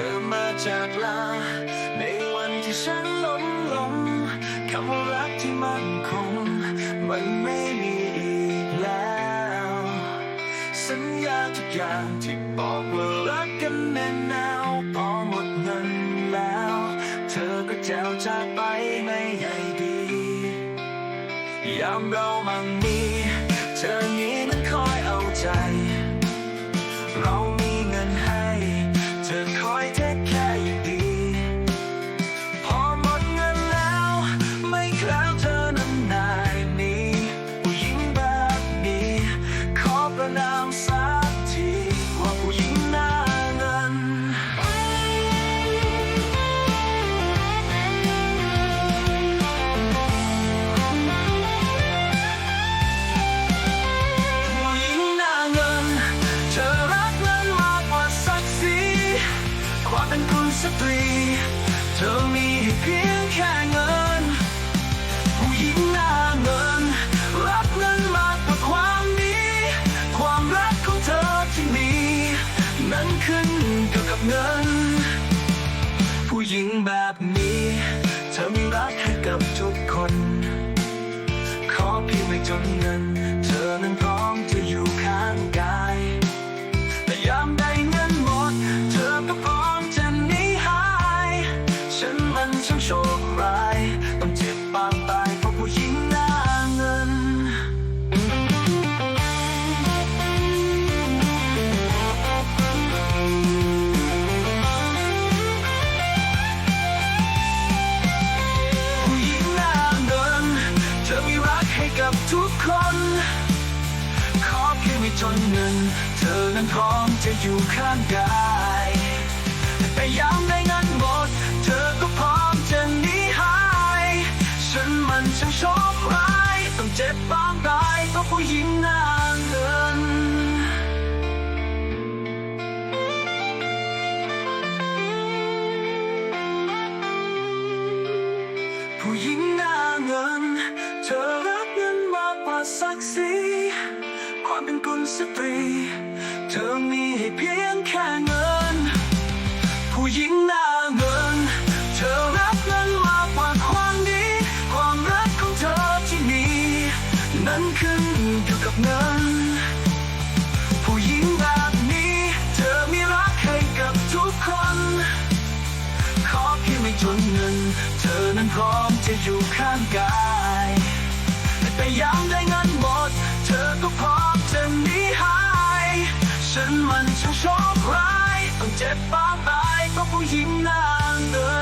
ธอมาจากลา ในวันที่ฉันล้มลงคำว่ารักที่มั่นคง มันไม่มีอีกแล้ว สัญญาทุกอย่างที่บอกว่ารักกันแน่แนวพอหมดเงินแล้ว เธอก็แจวจากไปไม่ใหญ่ดี ยามเรามั่งมี เป็นคุณสตรี เธอมีเพียงแค่เงิน ผู้หญิงหน้าเงิน รักเงินมากกว่าความดีความรักของเธอที่มี นั้นขึ้นอยู่กับเงิน ผู้หญิงแบบนี้ เธอมีรักให้กับทุกคน นเงินเธอนั้นพร้อมจะอยู่ข้างกายแต่ยามได้เงินหมด เธอก็พร้อมจะหนีหาย ฉันมันช่างโชคร้ายต้องเจ็บปางตายเพราะผู้หญิงหน้าเงินผู้หญิงหน้าเงิน เธอรักเงินมากกว่าศักดิ์ศรี ความเป็นกุลสตรี เธอมีให้เพียงแค่เงิน ผู้หญิงหน้าเงิน เธอรักเงินมากกว่าความดี ความรักของเธอที่มี นั้นขึ้นอยู่กับเงิน ผู้หญิงแบบนี้ เธอมีรักให้กับทุกคน ขอเพียงไม่จนเงิน เธอนั้นพร้อมจะอยู่ข้างกาย แต่ยามได้เงินหมด เจ็บบ้างไหมเพราะผู้หญิงนางเงิ